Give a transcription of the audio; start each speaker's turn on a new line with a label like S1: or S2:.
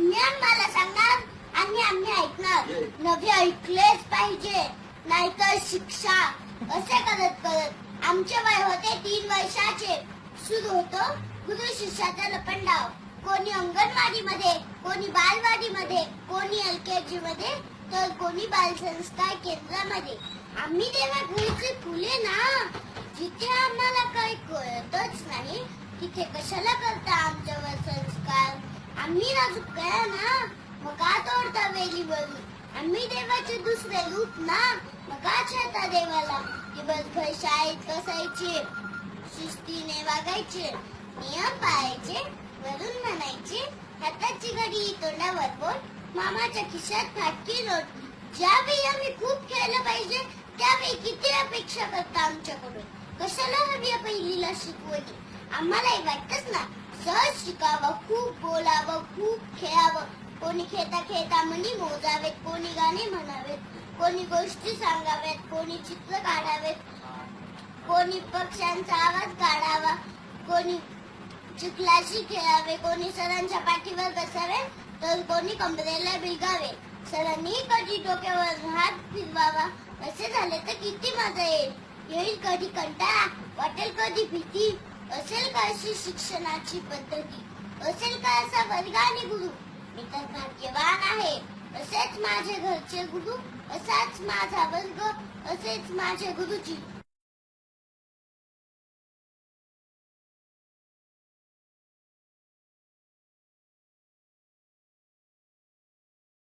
S1: तुम्ही आम्हाला सांगणार आणि आम्ही ऐकणार. नवे ऐकलेच पाहिजे. नाहीतर शिक्षा. असे करत करत आमचे वय होते तीन वर्षाचे. सुरू होतो गुरु शिष्याचा लपंडाव. कोणी अंगणवाडी मध्ये कोणी बालवाडी मध्ये कोणी एल के जी मध्ये तर कोणी बालसंस्कार केंद्रामध्ये. आम्ही तेव्हा घरची फुले ना. जिथे आम्हाला काही कळतच नाही तिथे कशाला करता आमच्यावर संस्कार? आम्ही नाजूक कळा ना मग का तोडता बरी आम्ही देवाचे दुसरे रूप ना मग का छळता देवाला. दिवसभर शाळेत बसायचे शिस्तीने वागायचे नियम पाळायचे वरून म्हणायचे हाताची घडी तोंडावर बोट मामाच्या खिशात फाटकी नोट ज्यावेळी आम्ही खूप खेळलं पाहिजे त्यावेळी किती अपेक्षा करता आमच्याकडून. कशाला हवी आहे पहिलीला शिकवणी आम्हालाही वाटतच ना सहज शिकावं खूप बोलावं खूप खेळावं. कोणी खेळता खेळता म्हणी मोजावेत कोणी गाणे म्हणावेत कोणी गोष्टी सांगाव्यात कोणी चित्र काढावेत कोणी पक्ष्यांचा आवाज काढावा कोणी चिखलाशी खेळावे कोणी सरांच्या पाठीवर बसावे तर कोणी कमरेला भिगावे सरांनी कधी डोक्यावर हात फिरवावा? असे झाले तर किती मजा येईल. येईल कधी कंटाळा वाटेल कधी भीती. असेल का अशी शिक्षणाची पद्धती? असेल का असा वर्ग आणि गुरु? मी तर भाग्यवान आहे. असेच माझे घरचे गुरु असाच माझा वर्ग असेच माझे गुरुजी.